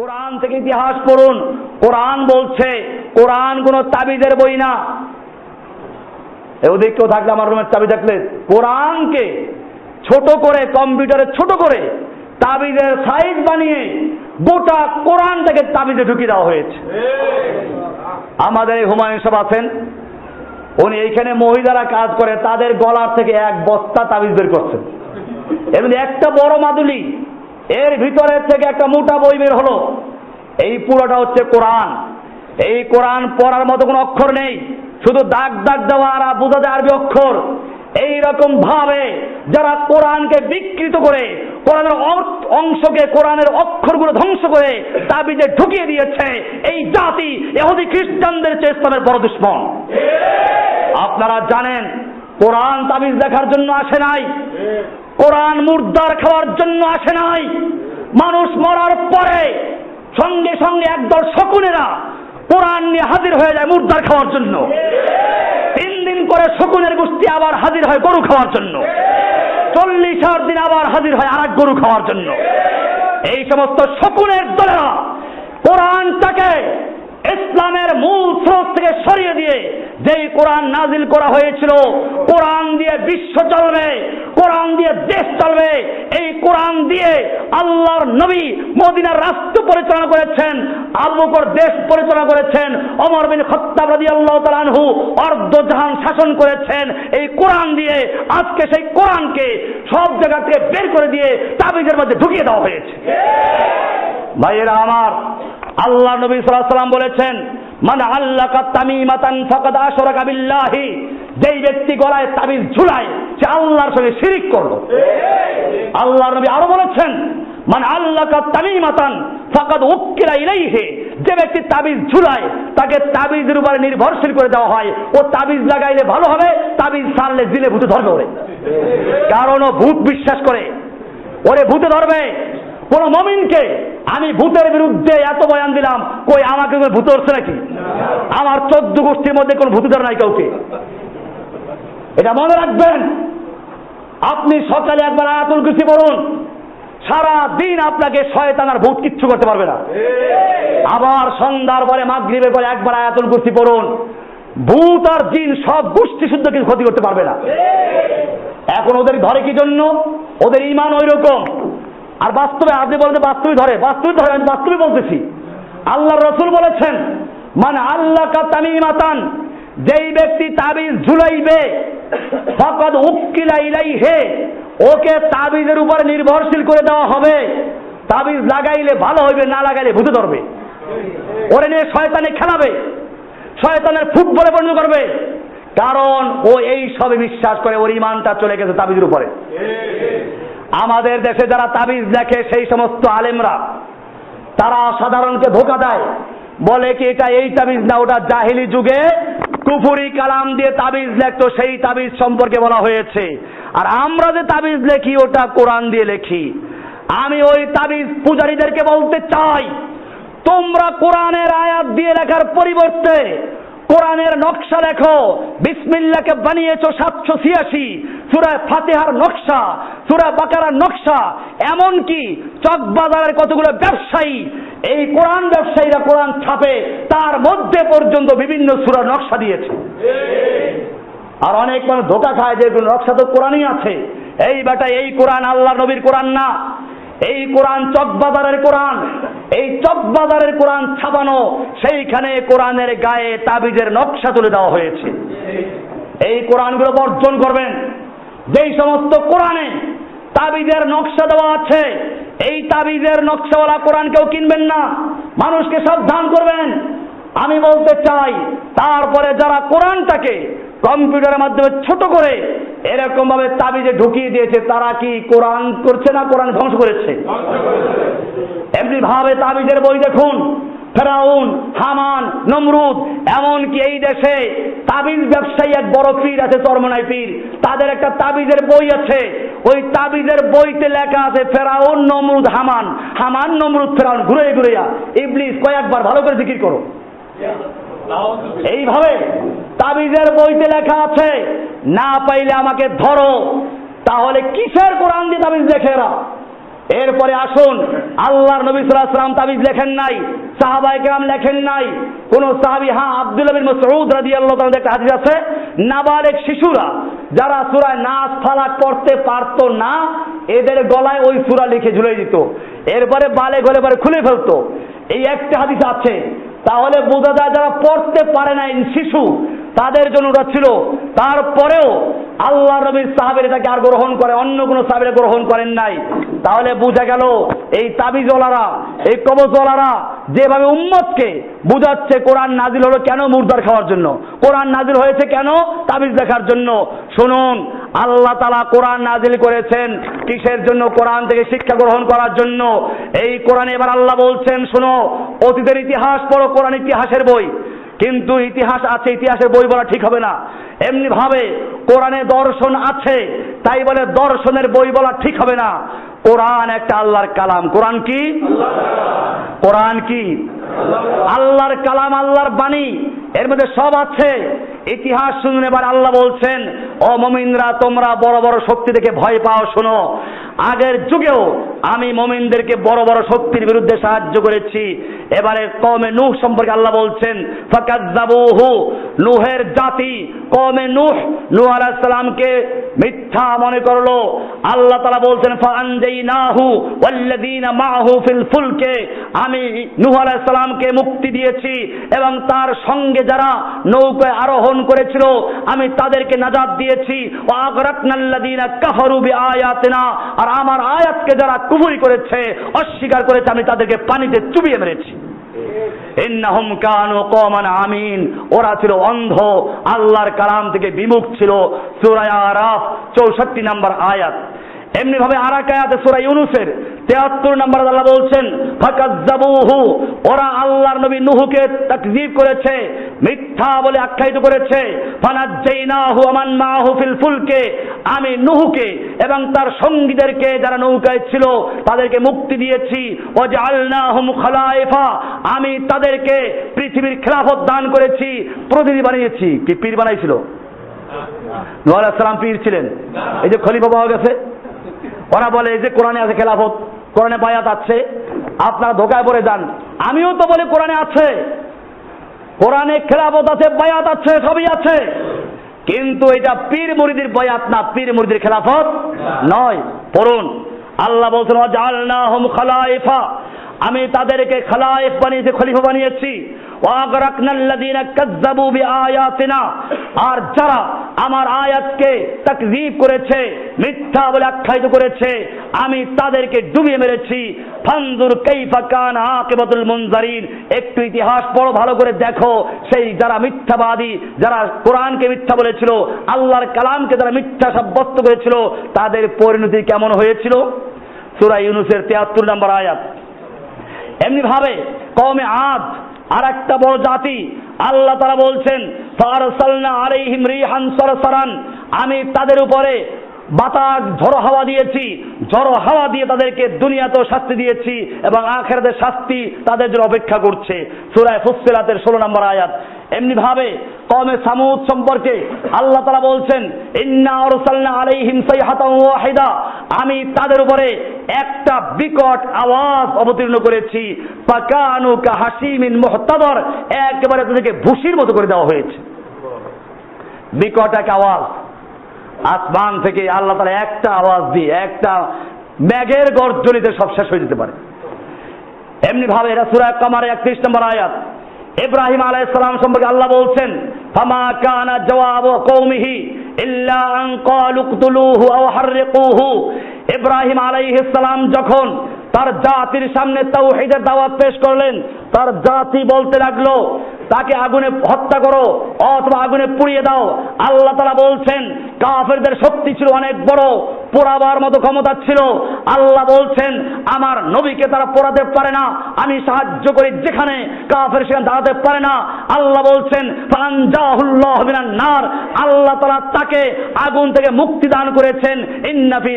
কোরআন থেকে ইতিহাস পড়ুন। কোরআন বলছে, কোরআন কোন তাবিজের বই না। এ ওদিক কেউ থাকলে আমার রুমের চাবি থাকলে। কোরআনকে ছোট করে, কম্পিউটারে ছোট করে তাবিজের সাইজ বানিয়ে গোটা কোরআনটাকে তাবিজে ঢুকিয়ে দেওয়া হয়েছে। আমাদের এই হুমায়ুন সাহেব আছেন। উনি এইখানে মহিলারা কাজ করে, তাদের গলার থেকে এক বস্তা তাবিজ বের করছেন। এমনি একটা বড় মাদুলি এর ভিতরের থেকে একটা মোটা বই বের হলো। এই পুরোটা হচ্ছে কোরআন। এই কোরআন পড়ার মতো কোনো অক্ষর নেই। শুধু দাগ দাগ দেওয়া আর বোঝা যায় আরবি অক্ষর। এই রকম ভাবে যারা কোরআনকে বিকৃত করে, কোরআনের অংশকে, কোরআনের অক্ষরগুলো ধ্বংস করে তাবিজে ঢুকিয়ে দিয়েছে, এই জাতি এহুদি খ্রিস্টানদের চেয়ে বড় দুশ্মন। আপনারা জানেন, কোরআন তাবিজ দেখার জন্য আসে নাই? কোরআন মুর্দার খাওয়ার জন্য আসে নাই। মানুষ মরার পরে সঙ্গে সঙ্গে একদল শকুনেরা কোরআন নিয়ে হাজির হয়ে যায় মুর্দার খাওয়ার জন্য। তিন দিন করে শকুনের গোষ্ঠী আবার হাজির হয় গরু খাওয়ার জন্য। চল্লিশ দিন আবার হাজির হয় আর গরু খাওয়ার জন্য। এই সমস্ত শকুনের দলেরা কোরআনটাকে ইসলামের মূল স্রোত থেকে সরিয়ে দিয়ে যেই কোরআন নাজিল করা হয়েছিল, কোরআন দিয়ে বিশ্ব চলবে, কোরআন দিয়ে দেশ চলবে, এই কোরআন দিয়ে আল্লাহর নবী মদিনার রাষ্ট্র পরিচালনা করেছেন, আবু বকর দেশ পরিচালনা করেছেন অমর বিন খত্তাব রাদিয়াল্লাহু তাআলা আনহু অর্ধ জাহান শাসন করেছেন। এই কোরআন দিয়ে আজকে সেই কোরআনকে সব জায়গা থেকে বের করে দিয়ে তাবিজের মধ্যে ঢুকিয়ে দেওয়া হয়েছে। ভাইয়েরা আমার আল্লাহ নবী সাল্লাম বলেছেন মানে আল্লাহ তামিমাতান ফাকাদ আশরাকা বিল্লাহি। যেই ব্যক্তি গলায় তাবিজ ঝুলায়, সে আল্লাহর সঙ্গে শিরিক করল। আল্লাহ নবী আরও বলেছেন মানে আল্লাহ তামিমাতান ফাকাদ উক্কিলা ইলাইহি। যে ব্যক্তি তাবিজ ঝুলায়, তাকে তাবিজের উপরে নির্ভরশীল করে দেওয়া হয়। ও তাবিজ লাগাইলে ভালো হবে, তাবিজ সারলে জিলে ভূতে ধরবে ওরে। কারণ ও ভূত বিশ্বাস করে। ওরে ভূতে ধরবে। কোন মমিনকে আমি ভূতের বিরুদ্ধে এত বয়ান দিলাম, কই আমাকে ভূত ধরছে নাকি? আমার চোদ্দ গোষ্ঠীর মধ্যে কোন ভূত ধরে নাই কাউকে। এটা মনে রাখবেন। আপনি সকালে একবার আয়াতুল কুরসি পড়ুন সারা দিন আপনাকে শয়তান আর ভূত কিচ্ছু করতে পারবে না। আবার সন্ধ্যার পরে, মাগরিবের পরে একবার আয়াতুল কুরসি পড়ুন, ভূত আর জিন সব গোষ্ঠী শুদ্ধ কিছু ক্ষতি করতে পারবে না। এখন ওদের ধরে কি জন্য? ওদের ইমান ওই রকম আর বাস্তবে আপনি বলতে বাস্তবে ধরে বাস্তবে ধরে, আমি বাস্তবে বলতেছি। আল্লাহ রসুল বলেছেন মানে আল্লাহ কা তামিমাতান যেই ব্যক্তি তাবিজ ঝুলাইবে, ফকদ উকিলা ইলাইহে, ওকে তাবিজের উপর নির্ভরশীল করে দেওয়া হবে। তাবিজ লাগাইলে ভালো হইবে, না লাগাইলে ভূতে ধরবে। ওরে নিয়ে শয়তানে খেলাবে, শয়তানের ফুটবলে পরিণত করবে। কারণ ও এই সবে বিশ্বাস করে, ওর ইমানটা চলে গেছে তাবিজের উপরে। আমাদের দেশে যারা তাবিজ লেখে, সেই সমস্ত আলেমরা, তারা সাধারণকে ধোকা দেয়। বলে কি এটা এই তাবিজ না, ওটা জাহিলি যুগে কুফুরি কালাম দিয়ে তাবিজ লেখতো, সেই তাবিজ সম্পর্কে বলা হয়েছে। আর আমরা যে তাবিজ লেখি, ওটা কোরআন দিয়ে লেখি। আমি ওই তাবিজ পূজারীদেরকে বলতে চাই, তোমরা কোরআনের আয়াত দিয়ে লেখার পরিবর্তে কোরআনের নকশা লেখো। বিসমিল্লাকে বানিয়েছ সাতশো ছিয়াশি। সুরা ফাতেহার নকশা, সুরা বাকারার নকশা। এমনকি চকবাজারের কতগুলো ব্যবসায়ী, এই কোরআন ব্যবসায়ীরা কোরআন ছাপে, তার মধ্যে পর্যন্ত বিভিন্ন সুরার নকশা দিয়েছে। আর অনেক মানুষ ধোকা খায় যে নকশা তো কোরআনই আছে। এই বেটা এই কোরআন আল্লাহ নবীর কোরআন না। এই কোরআন চকবাজারের কোরআন, এই চকবাজারের কোরআন ছাপানো, সেইখানে কোরআনের গায়ে তাবিজের নকশা তুলে দেওয়া হয়েছে। এই কোরআনগুলো বর্জন করবেন। যেই সমস্ত কোরআনে তাবিজের নকশা দেওয়া আছে, এই তাবিজের নকশাওয়ালা কোরআন কেউ কিনবেন না। মানুষকে সাবধান করবেন। আমি বলতে চাই, তারপরে যারা কোরআনটাকে কম্পিউটারের মাধ্যমে ছোট করে এরকম ভাবে তাবিজে ঢুকিয়ে দিয়েছে, তারা কি কোরআন করছে না কোরআন ধ্বংস করেছে? এমনি ভাবে তাবিজের বই দেখুন, ফেরাউন, হামান, নমরুদ, এমনকি এই দেশে তাবিজ ব্যবসায়ী এক বড় পীর আছে, চরমনাই পীর। তাদের একটা তাবিজের বই আছে। ওই তাবিজের বইতে লেখা আছে, ফেরাউন, নমরুদ, হামান। হামান, নমরুদ, ফেরাউন, ঘুরে ঘুরে ইবলিস, কয়েকবার ভালো করে জিকির করো। এইভাবে তাবিজের বইতে লেখা আছে, না পাইলে আমাকে ধরো। তাহলে কিসের কোরআন দিয়ে তাবিজ দেখে এরা? এরপরে আসুন, আল্লাহর নবী সাল্লাম তাবিজ লেখেন নাই সাহাবাই কেরাম লেখেন নাই। কোন সাহাবি হ্যাঁ আব্দুল্লাহ বিন মাসউদ রাদিয়াল্লাহু তাআলা একটা হাদিস আছে, নাবালেক শিশুরা যারা সূরা নাস ফালাক পড়তে পারতো না, এদের গলায় ওই সূরা লিখে ঝুলিয়ে দিত। এরপরে বালে গলে পরে খুলে ফেলতো। এই একটা হাদিস আছে তাহলে বোঝা যায় যারা পড়তে পারে না শিশু, তাদের জন্য ওটা ছিল। তারপরেও আল্লাহ নবীর সাহাবের এটাকে আর গ্রহণ করে, অন্য কোনো সাহাবের গ্রহণ করেন নাই। তাহলে বোঝা গেল এই তাবিজ তাবিজওয়ালারা, এই কবজওয়ালারা যেভাবে উম্মতকে বুঝাচ্ছে কোরআন নাজিল হলো কেন মুর্দার খাওয়ার জন্য? কোরআন নাজিল হয়েছে কেন তাবিজ দেখার জন্য? শুনুন, আল্লাহ তালা কোরআন নাজিল করেছেন কিসের জন্য? কোরআন থেকে শিক্ষা গ্রহণ করার জন্য। এই কোরআনে এবার আল্লাহ বলছেন, শোনো, অতীতের ইতিহাস পড়ো, কোরআন ইতিহাসের বই। কিন্তু ইতিহাস আছে, ইতিহাসের বই বলা ঠিক হবে না। এমনি ভাবে কোরআনে দর্শন আছে, তাই বলে দর্শনের বই বলা ঠিক হবে না। কোরআন একটা আল্লাহর কালাম। কোরআন কি? কোরআন কি? আল্লাহর কালাম, আল্লাহর বাণী। এর মধ্যে সব আছে। ইতিহাস শুনুন, এবার আল্লাহ বলছেন, ও মমিনরা, তোমরা বড় বড় শক্তি দেখে ভয় পাও, শোনো। আগের যুগেও আমি মমিনদেরকে বড় বড় শক্তির বিরুদ্ধে সাহায্য করেছি। এবারে কমে নূহ সম্পর্কে আল্লাহ বলছেন নূহের জাতি কমে নূহ নূহ আলাইহিস মিথ্যা মনে করল। আল্লাহ তাআলা বলছেন, ফাআনজাইনাহু ওয়াল্লাযীনা মাআহু ফিল ফুলকে আমি নূহ আলাইহিস মুক্তি দিয়েছি এবং তার সঙ্গে যারা নৌকায় আরোহণ করেছিল, আমি তাদেরকে নাজাত দিয়েছি। ও আগরাকনাল্লাযীনা কাফারু বিআয়াতিনা আর আমার আয়াতকে যারা কুফরি করেছে, অস্বীকার করেছে, আমি তাদেরকে পানিতে চুবিয়ে মেরেছি। ইন্নাহুম কানু কমান আমিন। ওরা ছিল অন্ধ। আল্লাহর কালাম থেকে বিমুখ ছিল। সুরায় আরাফ 64 নম্বর আয়াত। এমনি ভাবে আর এক ইউনুসের 73 নম্বর আল্লাহ বলছেন, ফাকাজ্জাবুহু ওরা আল্লাহর নবী নূহকে তাকযীব করেছে, মিথ্যা বলে আখ্যায়িত করেছে। ফানাজ্জাইনাহু আমান মাহু ফিল ফুলকে আমি নূহকে এবং তার সঙ্গীদেরকে যারা নৌকায় ছিল, তাদেরকে মুক্তি দিয়েছি। ও জাআলনাহুম খালাইফা আমি তাদেরকে পৃথিবীর খেলাফত দান করেছি প্রতিনিধি বানিয়েছি। কি পীর বানাইছিল? নূহ সালাম পীর ছিলেন। এই যে খলিফা পাওয়া গেছে। ওরা বলে যে কোরআনে আছে খেলাফত, কোরআনে বায়াত আছে, আপনারা ধোকায় পড়ে যান। আমিও তো বলি, কোরআনে আছে, কোরআনে খেলাফত আছে, বায়াত আছে, সবই আছে। কিন্তু এটা পীর মুরিদির বয়াত না, পীর মুরিদির খেলাফত নয়। পড়ুন। আল্লাহ বলছেন জালনাহুম খালাইফা। আমি তাদেরকে খালাইফ বানিয়েছি, খলিফা বানিয়েছি। আর যারা আমার আয়াতকে তাকযীব করেছে, মিথ্যা বলে আখ্যায়িত করেছে, আমি তাদেরকে ডুবিয়ে মেরেছি। ফানজুর কাইফা কান আকিবাতুল মুনজারিন, একটু ইতিহাস পড়ো, ভালো করে দেখো। সেই যারা মিথ্যাবাদী, যারা কোরআনকে মিথ্যা বলেছিল, আল্লাহর কালামকে যারা মিথ্যা সাব্যস্ত করেছিল, তাদের পরিণতি কেমন হয়েছিল? সূরা ইউনুসের 73 নম্বর আয়াত। এমনি ভাবে কমে আদ আর একটা বড় জাতি। আল্লাহ তারা বলছেন আমি তাদের উপরে বাতাস, ঝড়ো হাওয়া দিয়েছি। ঝড়ো হাওয়া দিয়ে তাদেরকে দুনিয়াতেও শাস্তি দিয়েছি এবং আখেরাতের শাস্তি তাদের জন্য অপেক্ষা করছে। সূরায়ে ফুসসিলাতের 16 নম্বর আয়াত। এমনি ভাবে কমে সামুদ সম্পর্কে আল্লাহ তারা বলছেন আমি তাদের উপরে একটা বিকট আওয়াজ অবতীর্ণ করেছি। পাকানু কা হাসিমিন মুহতাদর। একেবারে তাদেরকে ভুসির মতো করে দেওয়া হয়েছে। বিকট এক আওয়াজ। আসমান থেকে আল্লাহ তারা একটা আওয়াজ দিয়ে, একটা ব্যাগের গর্জনিতে সব শেষ হয়ে যেতে পারে। এমনি ভাবে এরা সুরা কামারে একত্রিশ নম্বর আয়াত। ইব্রাহিম আলাইহিস সালাম সম্পর্কে আল্লাহ বলছেন, ফামা কানা জওয়াব কওমিহি ইল্লা আন ক্বালু ইব্রাহিম আলাইহিস যখন তার জাতির সামনে তাওহীদের দাওয়াত পেশ করলেন, তার জাতি বলতে লাগল তাকে আগুনে হত্যা করো, অথবা আগুনে পুড়িয়ে দাও। আল্লাহ তারা বলছেন, কাফেরদের শক্তি ছিল অনেক বড়, পোড়াবার মতো ক্ষমতা ছিল। আল্লাহ বলছেন, আমার নবীকে তারা পোড়াতে পারে না, আমি সাহায্য করি যেখানে কাফের সেখানে দাঁড়াতে পারে না। আল্লাহ বলছেন নার। আল্লাহ তারা তাকে আগুন থেকে মুক্তি দান করেছেন। ইন্নাফি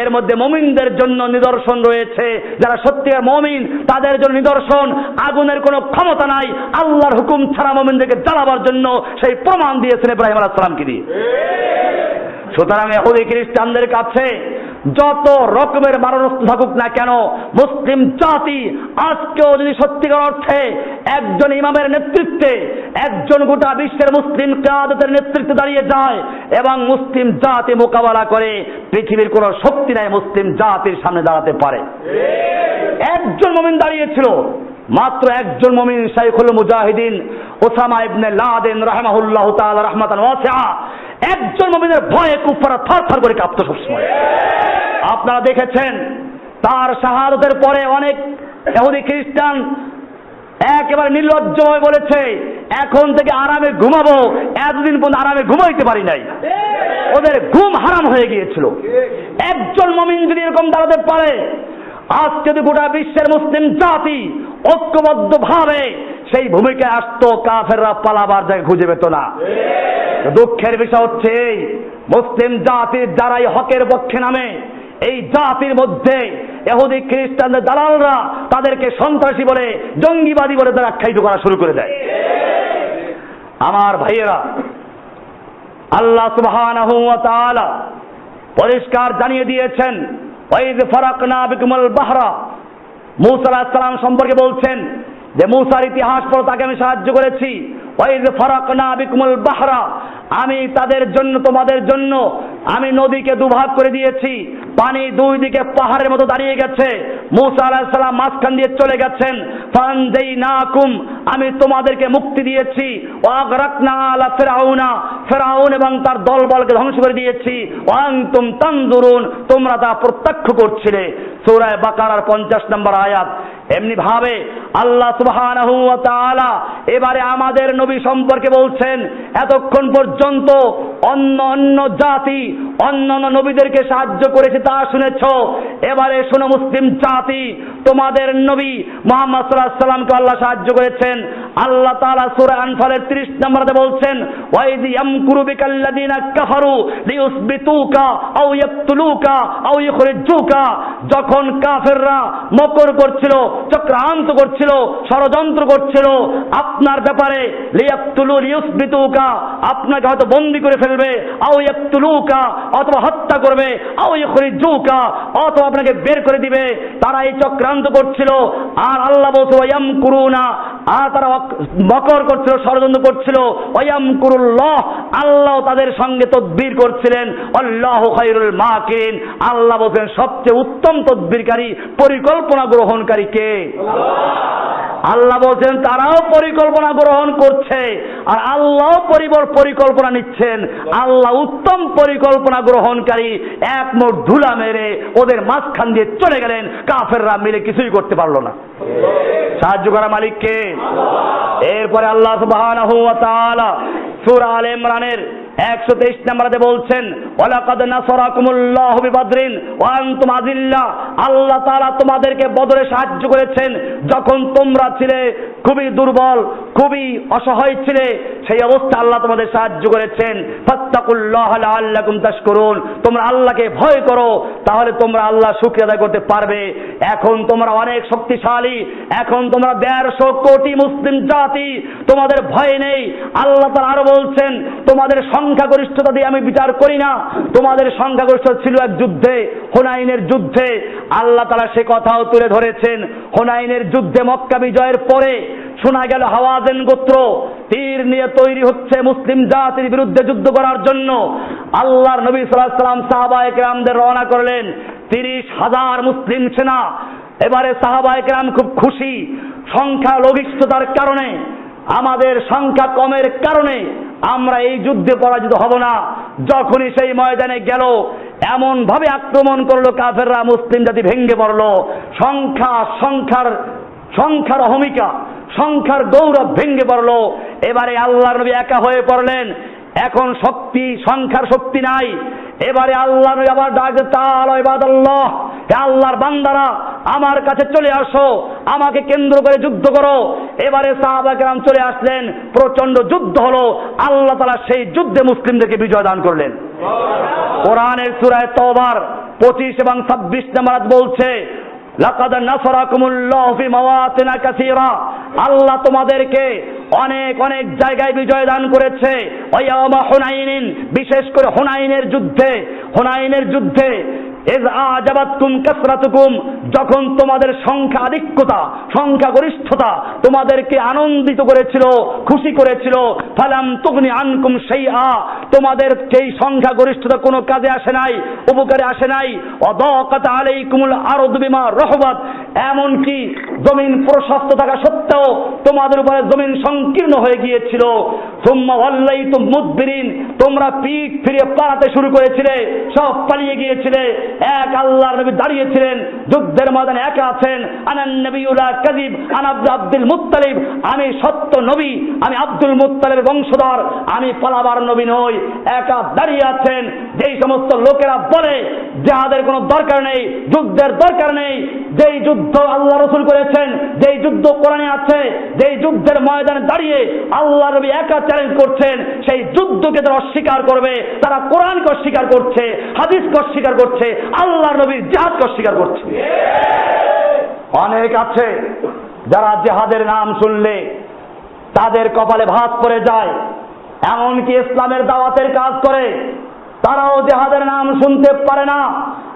এর মধ্যে মমিনদের জন্য নিদর্শন রয়েছে। যারা সত্যিকার মমিন, তাদের জন্য নিদর্শন। আগুনের কোনো ক্ষমতা নাই, আল্লাহর হুকুম ছাড়া মুমিনদেরকে জ্বালাবার জন্য সেই প্রমাণ দিয়েছেন ইব্রাহিম আলাইহিস সালামকে দিয়ে। সুতরাং এহুদি খ্রিস্টানদের কাছে যত রকমের মারণাস্ত্র থাকুক না কেন, মুসলিম জাতি আজকেও যদি সত্যিকার অর্থে একজন ইমামের নেতৃত্বে একজন গোটা বিশ্বের মুসলিম কাদের নেতৃত্বে দাঁড়িয়ে যায় এবং মুসলিম জাতি মোকাবেলা করে, পৃথিবীর কোনো শক্তি নাই মুসলিম জাতির সামনে দাঁড়াতে পারে। একজন মমিন দাঁড়িয়েছিল মাত্র একজন মমিন শাইখুল মুজাহিদিন ওসামা ইবনে লাদেন রাহমাহুল্লাহ তাআলা রাহমাতান ওয়াসিআ একজন মমিনের ভয়ে কুফারা থরথর করে কাঁপতো সবসময়। আপনারা দেখেছেন, তার শাহাদতের পরে অনেক ইহুদি খ্রিস্টান একেবারে নির্লজ্জময় বলেছে, এখন থেকে আরামে ঘুমাবো, এতদিন পর্যন্ত আরামে ঘুমাইতে পারি নাই। ওদের ঘুম হারাম হয়ে গিয়েছিল। একজন মমিন যদি এরকম দাঁড়াতে পারে আজকে গোটা বিশ্বের মুসলিম জাতি ঐক্যবদ্ধ ভাবে সেই ভূমিকায় আসতো কাফেররা পালাবার জায়গায় খুঁজে পেত না। দুঃখের বিষয় হচ্ছে মুসলিম জাতির যারাই হকের পক্ষে নামে। এই জাতির মধ্যে এহুদি খ্রিস্টানদের দালালরা তাদেরকে সন্ত্রাসী বলে, জঙ্গিবাদী বলে তারা আখ্যায়িত করা শুরু করে দেয়। আমার ভাইয়েরা, আল্লাহ সুবহানাহু ওয়া তাআলা পরিষ্কার জানিয়ে দিয়েছেন, ওয়াইদ ফারাকনা বিকুমুল বাহরা মুসা আলাইহিস সালাম সম্পর্কে বলছেন যে মুসার ইতিহাস পড়ো তাকে আমি সাহায্য করেছি। ওয়াইদ ফারাকনা বিকুমুল বাহরা আমি তাদের জন্য, তোমাদের জন্য আমি নদীকে দুভাগ করে দিয়েছি। পানি দুই দিকে পাহাড়ের মতো দাঁড়িয়ে গেছে। মুসা আলাইহিস সালাম মাঝখান দিয়ে চলে গেছেন। ফানজাইনাকুম, আমি তোমাদেরকে মুক্তি দিয়েছি। ওয়াগরাকনা আলা ফিরাউনা, ফেরাউন এবং তার দলবলকে ধ্বংস করে দিয়েছি। ওয়ান্তুম তানজুরুন, তোমরা তা প্রত্যক্ষ করছিলে। সূরা বাকারার 50 নম্বর আয়াত। এমনি ভাবে আল্লাহ সুবহানাহু ওয়া তাআলা এবারে আমাদের নবী সম্পর্কে বলছেন, এতক্ষণ পর্যন্ত অন্য অন্য জাতি, অন্য অন্য নবীদেরকে সাহায্য করেছে তা শুনেছ। এবারে শোনো মুসলিম জাতি, তোমাদের নবী মোহাম্মদ সাল্লাল্লাহু সাল্লামকে আল্লাহ সাহায্য করেছেন। আল্লাহ তাআলা সূরা আনফালের 30 নম্বরে বলছেন ওয়াইদ ইয়ামকুরু বিকাল্লাযিনা কাফারু লিউসবিতুকা আও ইয়াকতুলুকা আও ইখরিজুকা যখন কাফেররা মকর করছিল, চক্রান্ত করছিল, ষড়যন্ত্র করছিল, আপনার ব্যাপারে আপনাকে হয়তো বন্দি করে ফেলবে, আও ইয়াকতুলুকা, অথবা হত্যা করবে, আও ইখরিজুকা, অথবা আপনাকে বের করে দিবে, তারা এই চক্রান্ত করছিল, আর আল্লাহ বলছে করু কুরুনা আর তারা মকর করছিল ষড়যন্ত্র করছিল। ওয়াম কুরুল্লাহ আল্লাহ তাদের সঙ্গে তদবির করছিলেন। আল্লাহ খায়রুল মাকিরিন আল্লাহ বলছেন সবচেয়ে উত্তম তদবিরকারী পরিকল্পনা গ্রহণকারী কে? আল্লাহ। বলছেন তারাও পরিকল্পনা গ্রহণ করছে আর আল্লাহ পরিবর পরিকল্পনা নিচ্ছেন। আল্লাহ উত্তম পরিকল্পনা গ্রহণকারী এক মোট ধুলা মেরে ওদের মাঝখান দিয়ে চলে গেলেন। কাফেররা মিলে কিছুই করতে পারল না। সাহায্য করা মালিককে। এরপরে আল্লাহ সুবাহ সুর আল ইমরানের একশো তেইশ নম্বরে বলছেন, ওয়ালাকাদ নাসরাকুমুল্লাহু বিবাদরিন ওয়া আনতুম আযিল্লা আল্লাহ তোমাদেরকে বদরে সাহায্য করেছেন। যখন তোমরা ছিলে খুবই দুর্বল, খুবই অসহায় ছিলে, সেই অবস্থা আল্লাহ তোমাদের সাহায্য করেছেন। তোমরা আল্লাহকে ভয় করো, তাহলে তোমরা আল্লাহ শুকরিয়া আদায় করতে পারবে। এখন তোমরা অনেক শক্তিশালী, এখন তোমরা দেড়শো কোটি মুসলিম জাতি, তোমাদের ভয় নেই। আল্লাহ তাআলা আরও বলছেন, তোমাদের সংখ্যাগরিষ্ঠতা দিয়ে আমি বিচার করি না। তোমাদের সংখ্যাগরিষ্ঠতা ছিল এক যুদ্ধে, হোনাইনের যুদ্ধে। আল্লাহ তারা সে কথাও তুলে ধরেছেন, হোনাইনের যুদ্ধে মক্কা বিজয়ের পরে শোনা গেল হাওয়াজেন গোত্র, তীর নিয়ে তৈরি হচ্ছে মুসলিম জাতির বিরুদ্ধে যুদ্ধ করার জন্য। আল্লাহর নবী আলাইহি সাল্লাম সাহাবা একরামদের রওনা করলেন, তিরিশ হাজার মুসলিম সেনা। এবারে সাহাবা একরাম খুব খুশি সংখ্যা লঘিষ্ঠতার কারণে, আমাদের সংখ্যা কমের কারণে আমরা এই যুদ্ধে পরাজিত হব না। যখনই সেই ময়দানে গেল এমন ভাবে আক্রমণ করল কাফেররা, মুসলিম জাতি ভেঙ্গে পড়ল। সংখ্যা, সংখ্যার সংখ্যার অহমিকা, সংখ্যার গৌরব ভেঙ্গে পড়ল। এবারে আল্লাহর নবী একা হয়ে পড়লেন। এখন শক্তি, সংখ্যার শক্তি নাই। এবারে আল্লাহ আবার ডাক তাল আল্লাহর বান্দারা আমার কাছে চলে আসো, আমাকে কেন্দ্র করে যুদ্ধ করো। এবারে সাহাবা কেরাম চলে আসলেন প্রচণ্ড যুদ্ধ হলো। আল্লাহ তাআলা সেই যুদ্ধে মুসলিমদেরকে বিজয় দান করলেন। কোরআনের সূরায় তওবার 25 এবং 26 নম্বর বলছে, লাকাদ নাসরাকুমুল্লাহু ফি মাওয়াতিনা কাসীরা। আল্লাহ তোমাদেরকে অনেক অনেক জায়গায় বিজয় দান করেছে। ওয়ামা হুনাইনিন, বিশেষ করে হুনাইনের যুদ্ধে। হুনাইনের যুদ্ধে যখন তোমাদের সংখ্যা আধিক্যতা সংখ্যা গরিষ্ঠতা তোমাদেরকে আনন্দিত করেছিল, খুশি করেছিল, ফালাম তুগনি আনকুম সেই আ তোমাদের সেই সংখ্যা গরিষ্ঠতা কোনো কাজে আসে নাই, উপকারে আসে নাই। অদকাত আলাইকুমুল আরদ বিমা রহবাত, এমনকি জমিন প্রশস্ত থাকা সত্ত্বেও তোমাদের উপরে জমিন সংকীর্ণ হয়ে গিয়েছিল। তোমরা পিঠ ফিরে পালাতে শুরু করেছিলে, সব পালিয়ে গিয়েছিলে। এক আল্লাহর নবী দাঁড়িয়েছিলেন, যুদ্ধের ময়দানে একা আছেন। আনান নবিউলা কাজিব আন আব্দ- আব্দুল মুত্তালিব। আমি সত্য নবী, আমি আব্দুল মুত্তালিবের বংশধর, আমি পালাবার নবী নই। একা দাঁড়িয়ে আছেন। যেই সমস্ত লোকেরা বলে যাহাদের কোনো দরকার নেই, যুদ্ধের দরকার নেই। যেই যুদ্ধ আল্লাহ রসুল করেছেন, যেই যুদ্ধ কোরআনে আছে, যেই যুদ্ধের ময়দানে দাঁড়িয়ে আল্লাহ নবী একা চ্যালেঞ্জ করছেন, সেই যুদ্ধকে যারা অস্বীকার করবে, তারা কোরআনকে অস্বীকার করছে, হাদিসকে অস্বীকার করছে। আল্লাহ নবীর জাহাজকে অস্বীকার করছে। অনেক আছে যারা জেহাদের নাম শুনলে তাদের কপালে ভাত পড়ে যায়। এমনকি ইসলামের দাওয়াতের কাজ করে, তারাও জেহাদের নাম শুনতে পারে না।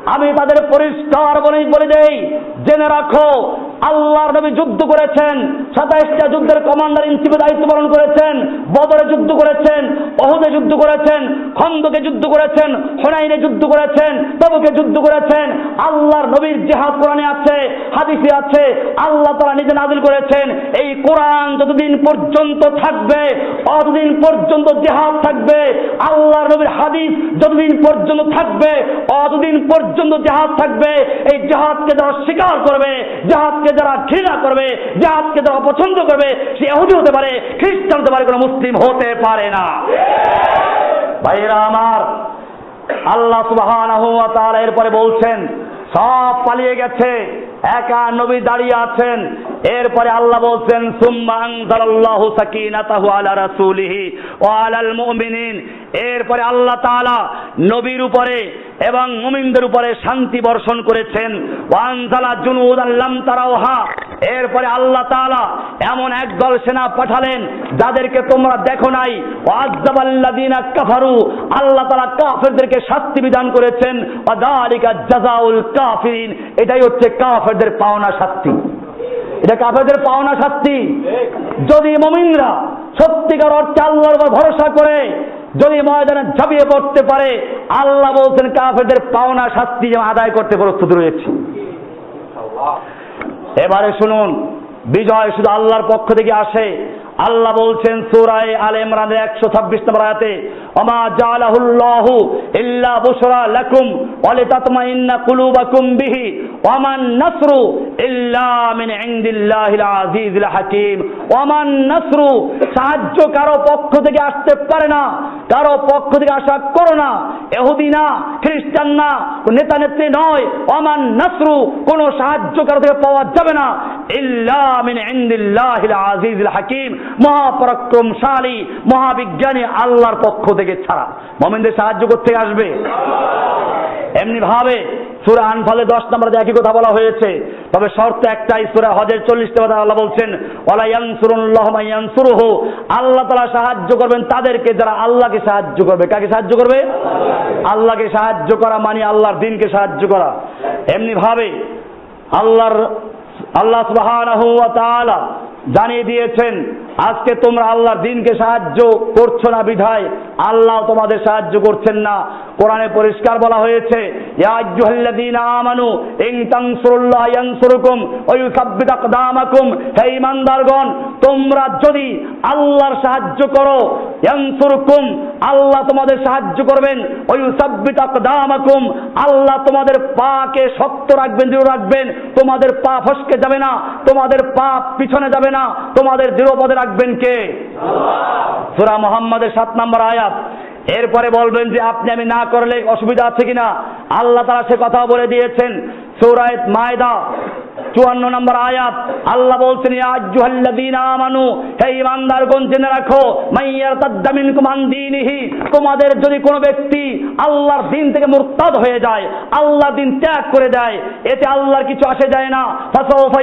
আমি তাদের পরিষ্কার বলে বলে দেই, জেনে রাখো আল্লাহর নবী যুদ্ধ করেছেন, সাতাইশটা যুদ্ধের কমান্ডার ইন চিফে দায়িত্ব পালন করেছেন, বদরে যুদ্ধ করেছেন, অহুদে যুদ্ধ করেছেন, খন্দকে যুদ্ধ করেছেন, হোনাইনে যুদ্ধ করেছেন, তবুকে যুদ্ধ করেছেন, আল্লাহর নবীর জেহাদ কোরআনে আছে, হাদিসে আছে, আল্লাহ তারা নিজে নাজিল করেছেন, এই কোরআন যতদিন পর্যন্ত থাকবে, অতদিন পর্যন্ত জেহাদ থাকবে, আল্লাহর নবীর হাদিস যতদিন পর্যন্ত থাকবে, অতদিন পর্যন্ত জেহাদ থাকবে, এই জেহাদকে যারা স্বীকার করবে, জেহাদকে যারা ঘৃণা করবে জেহাদকে যারা অপছন্দ করবে, সে এহুদি হতে পারে, খ্রিস্টান হতে পারে, কোনো মুসলিম হতে পারে না। ভাইরা আমার, আল্লাহ তাআলা এরপরে বলছেন, সব পালিয়ে গেছে, একা নবী দাঁড়িয়ে আছেন। এরপরে আল্লাহ বলছেন, সুম্মা আনজালাল্লাহু সাকিনাতাহু আলা রাসূলিহি ওয়া আলাল মুমিনিন। এরপরে আল্লাহ তাআলা নবীর উপরে এবং মুমিনদের উপরে শান্তি বর্ষণ করেছেন। ওয়ানজালা জুনুদান লাম তারাওহা এরপরে আল্লাহ তাআলা এমন একদল সেনা পাঠালেন যাদেরকে তোমরা দেখো নাই। ওয়াজ্জাবাল্লাযিনা কাফারু। আল্লাহ তালা কাফেরদেরকে শাস্তি বিধান করেছেন। ওয়াদালিকা জাযাউল কাফিরিন। এটাই হচ্ছে কাফেরদের পাওনা শাস্তি। এটা কাফেরদের পাওনা শাস্তি। যদি মুমিনরা সত্যিকার অর্থে আল্লাহর ভরসা করে যদি ময়দানে ঝাঁপিয়ে পড়তে পারে, আল্লাহ বলছেন কাফেরদের পাওনা শাস্তি যেমন আদায় করতে প্রস্তুত রয়েছে। এবারে শুনুন, বিজয় শুধু আল্লাহর পক্ষ থেকে আসে আল্লাহ বলছেন সূরায়ে আলে ইমরানের 126 নম্বর আয়াতে, ওমা জালাহুল্লাহু ইল্লা বুশরা লাকুম ওয়া লিতাতমাইন্না কুলুবাকুম বিহি ওমান নাসরু ইল্লা মিন ইনদিল্লাহিল আজিজিল হাকিম ওমান নাসরু সাহায্য কারও পক্ষ থেকে আসতে পারে না, কারও পক্ষ থেকে আশা করো না, এহুদি না, খ্রিস্টান না, নেতা নেত্রী নয় ওমান নাসরু, কোন সাহায্য কারও থেকে পাওয়া যাবে না। আজিজিল হাকিম মহাপরাক্রমশালী মহাবিজ্ঞানী আল্লাহর পক্ষ থেকে ছাড়া। মোমেনদের সাহায্য করতে আসবে। এমনি ভাবে সুরা আনফালে দশ নম্বরে একই কথা বলা হয়েছে, তবে শর্ত একটাই, সুরা হজের চল্লিশটা কথা আল্লাহ বলছেন ওলা ইয়ানসুরুল্লাহ ইয়ানসুরুহু আল্লাহ তাআলা সাহায্য করবেন তাদেরকে যারা আল্লাহকে সাহায্য করবে। কাকে সাহায্য করবে? আল্লাহকে সাহায্য করা মানে আল্লাহর দিনকে সাহায্য করা। এমনি ভাবে আল্লাহর আল্লাহ ওয়া জানিয়ে দিয়েছেন আজকে তোমরা আল্লাহর দিনকে সাহায্য করছ না বিধায়, আল্লাহ তোমাদের সাহায্য করছেন না। কোরআনে পরিষ্কার বলা হয়েছে তোমরা যদি আল্লাহর সাহায্য করো, ইয়ানসুরুকুম, আল্লাহ তোমাদের সাহায্য করবেন। ওয়া ইউসাব্বিত আকদামাকুম, আল্লাহ তোমাদের পাকে শক্ত রাখবেন, দৃঢ় রাখবেন। তোমাদের পা ফসকে যাবে না, তোমাদের পা পিছনে যাবে না, তোমাদের দৃঢ় পদে রাখবেন কে? সুরা মোহাম্মদের সাত নম্বর আয়াত। এরপরে বলবেন যে, আপনি আমি না করলে অসুবিধা আছে কিনা? আল্লাহ তারা সে কথা বলে দিয়েছেন। সৌরায়ত মায়দা, চুয়ান্ন নম্বর আয়াত, আল্লাহ বলছেন, ইয়া আমানু, হে জেনে রাখো মাইয়ার তাদ্দামিন কুমান দীনিহি, তোমাদের যদি কোনো ব্যক্তি আল্লাহর দিন থেকে মুরতাদ হয়ে যায়, আল্লাহ দিন ত্যাগ করে দেয়, এতে আল্লাহর কিছু আসে যায় না। ফাসাউফা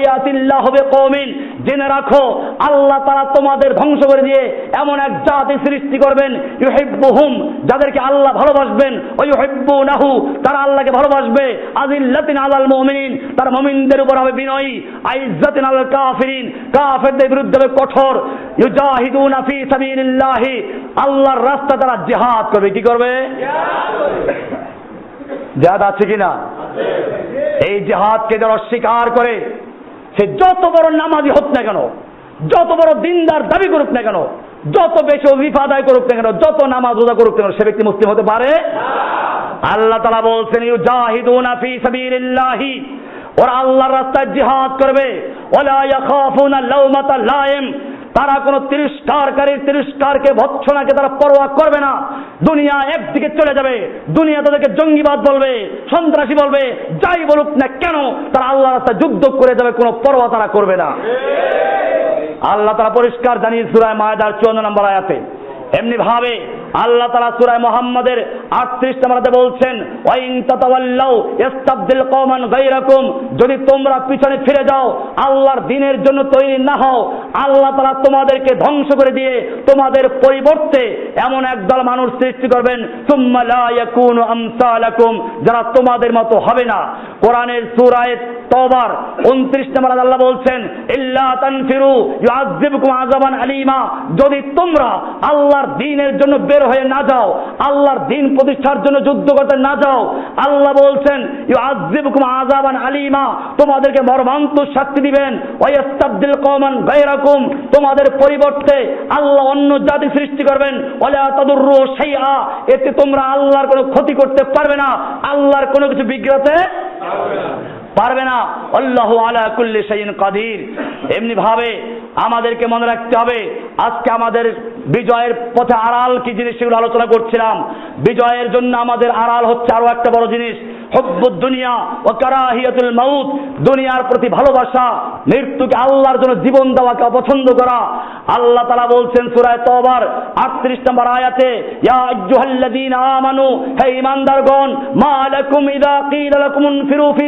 হবে বিকওমিন জেনে রাখো, আল্লাহ তারা তোমাদের ধ্বংস করে দিয়ে এমন এক জাতি সৃষ্টি করবেন, ইউহিব্বুহুম, যাদেরকে আল্লাহ ভালোবাসবেন ওই ইউহিব্বুনাহু তারা আল্লাহকে ভালোবাসবে আজিল্লাতিন আলাল মুমিনিন, তার মুমিনদের উপর হবে বিনয়ী, আইজ্জাতিন আলাল কাফিরিন। কাফিরদের বিরুদ্ধে হবে কঠোর। ফি সাবিলিল্লাহি, আল্লাহর রাস্তা তারা জিহাদ করবে। কি করবে? জিহাদ আছে কিনা? এই জিহাদকে যারা অস্বীকার করে, সে যত বড় নামাজি হোক না কেন, যত বড় দিনদার দাবি করুক না কেন যত বেশি অজিফা আদায় করুক না কেন, যত নামাজ রোজা করুক না কেন, সে ব্যক্তি মুসলিম হতে পারে? আল্লাহ তালা বলছেন ইউ জাহিদুনা ফি সাবিলিল্লাহি ওরা আল্লাহর রাস্তায় জিহাদ করবে। ওলা ইয়াখাফুনা লাউমাতা লাইম তারা কোনো তিরস্কারকারীর তিরস্কারকে ভৎসনাকে তারা পরোয়া করবে না। দুনিয়া একদিকে চলে যাবে, দুনিয়া তাদেরকে জঙ্গিবাদ বলবে, সন্ত্রাসী বলবে, যাই বলুক না কেন, তারা আল্লাহ রাস্তায় যুদ্ধ করে যাবে, কোনো পরোয়া তারা করবে না। আল্লাহ তারা পরিষ্কার জানিয়ে সুরায় মায়াদার চুয়ান্ন নম্বর আয়াতে এমনি ভাবে আল্লাহ তারা সুরায় মোহাম্মদের আটত্রিশ নম্বরাতে বলছেন, ওয়াইন তাতাওয়াল্লাউ ইস্তাবদিল কওমান গায়রাকুম যদি তোমরা পিছনে ফিরে যাও, আল্লাহর দিনের জন্য তৈরি না হও, আল্লাহ তারা তোমাদেরকে ধ্বংস করে দিয়ে তোমাদের পরিবর্তে এমন একদল মানুষ সৃষ্টি করবেন, সুম্মা লা ইয়াকুনু আমসালাকুম যারা তোমাদের মতো হবে না। কোরআনের সূরায়ে তওবার 29 নম্বর আল্লাহ বলছেন, ইল্লা তানফিরু ইউআযিবুকুম আযাবান আলীমা যদি তোমরা আল্লাহর দ্বীনের জন্য বের হয়ে না যাও, আল্লাহর দ্বীন প্রতিষ্ঠার জন্য যুদ্ধ করতে না যাও, আল্লাহ বলছেন, ইউআযিবুকুম আযাবান আলীমা তোমাদেরকে মর্মান্তিক শাস্তি দিবেন, ওয়াইস্তাবদিল কওমান গায়রাকুম তোমাদের পরিবর্তে আল্লাহ অন্য জাতি সৃষ্টি করবেন, ওয়ালা তাদুররু শাইআ এতে তোমরা আল্লাহর কোনো ক্ষতি করতে পারবে না, আল্লাহর কোনো কিছু বিগ্রহতে পারবে না। আল্লাহ আলা কুল্লি সাইন কাদির। এমনি ভাবে আমাদেরকে মনে রাখতে হবে, আজকে আমাদের বিজয়ের পথে আড়াল কি জিনিস সেগুলো আলোচনা করছিলাম। বিজয়ের জন্য আমাদের আড়াল হচ্ছে আরও একটা বড় জিনিস। দুনিয়া ও কারাহিয়াতুল মাউত, দুনিয়ার প্রতি ভালোবাসা, মৃত্যুকে আল্লাহর জন্য জীবন দেওয়াকে অপছন্দ করা। আল্লাহ তালা বলছেন সুরায় তবার আটত্রিশ নম্বর আয়াতে, ইয়া আইয়ুহাল্লাযীনা আমানু, হে ঈমানদারগণ, মা লাকুম ইযা কিলা লাকুম ইনফিরু ফি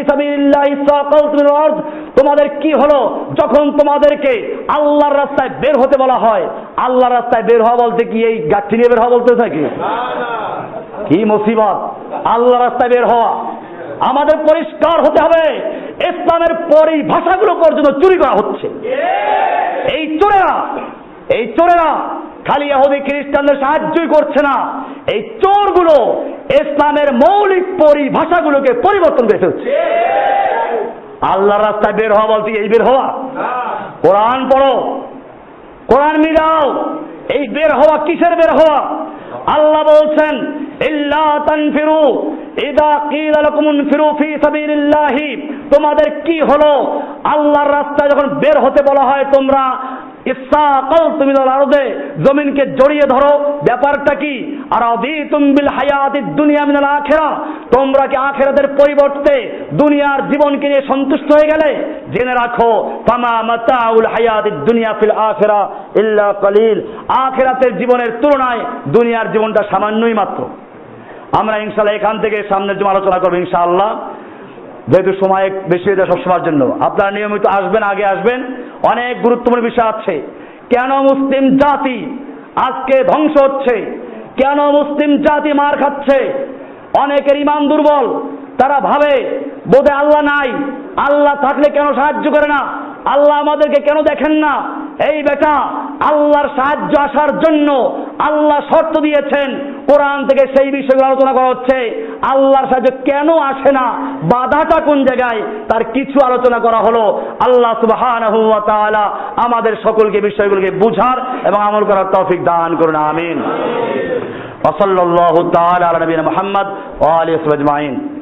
আরদ তোমাদের কি হলো? যখন তোমাদেরকে আল্লাহর রাস্তায় বের হতে বলা হয় আল্লাহর রাস্তায় বের হওয়া বলতে কি এই গাছটি নিয়ে বের হওয়া বলতে থাকে কি মুসিবত? আল্লাহ রাস্তায় বের হওয়া। আমাদের পরিষ্কার হতে হবে। ইসলামের পরিভাষাগুলো পর্যন্ত চুরি করা হচ্ছে। এই চোরেরা এই চোরেরা খালি ইহুদি খ্রিস্টানদের সাহায্যই করছে না। এই চোরগুলো ইসলামের মৌলিক পরিভাষাগুলোকে পরিবর্তন করে ফেলছে। আল্লাহর রাস্তায় বের হওয়া বলতে এই বের হওয়া? কোরআন পড়ো। কোরআন মিলাও। এই বের হওয়া কিসের বের হওয়া? আল্লাহ বলছেন ইল্লা তানফিরু ইদা কিলা লাকুম ইনফিরু ফি সাবিলিল্লাহি। তোমাদের কি হলো? আল্লাহর রাস্তায় যখন বের হতে বলা হয় তোমরা ইসাকাল তুমি আরদে, জমিনকে জড়িয়ে ধরো। ব্যাপারটা কি? আর বিল হায়াতিদ দুনিয়া মিনাল আখিরা। তোমরা কি আখিরাতের পরিবর্তে দুনিয়ার জীবনকে নিয়ে সন্তুষ্ট হয়ে গেলে? জেনে রাখো, ফামা মাতাউল হায়াতিদ দুনিয়া ফিল আখিরা ইল্লা কলিল। আখিরাতের জীবনের তুলনায় দুনিয়ার জীবনটা সামান্যই মাত্র। আমরা ইনশাল্লাহ এখান থেকে সামনের জন্য আলোচনা করব ইনশাআল্লাহ। যেহেতু সময় বেশি হয়ে যায় সবসময়ের জন্য। আপনারা নিয়মিত আসবেন, আগে আসবেন। অনেক গুরুত্বপূর্ণ বিষয় আছে। কেন মুসলিম জাতি আজকে ধ্বংস হচ্ছে? কেন মুসলিম জাতি মার খাচ্ছে? অনেকের ইমান দুর্বল। তারা ভাবে, বোধে আল্লাহ নাই। আল্লাহ থাকলে কেন সাহায্য করে না? আল্লাহ আমাদেরকে কেন দেখেন না? এই বেটা আল্লাহর সাহায্য আসার জন্য আল্লাহ শর্ত দিয়েছেন। কোরআন থেকে সেই বিষয়ে আলোচনা করা হচ্ছে। আল্লাহর সাহায্য কেন আসে না? বাধাটা কোন জায়গায়? তার কিছু আলোচনা করা হলো। আল্লাহ তাআলা আমাদের সকলকে বিষয়গুলোকে বুঝার এবং আমল করার তৌফিক দান করুন। আমিন। আলা নবিয়িনা মুহাম্মদ ওয়া আলিহি ওয়া সাহবিহি আজমাইন।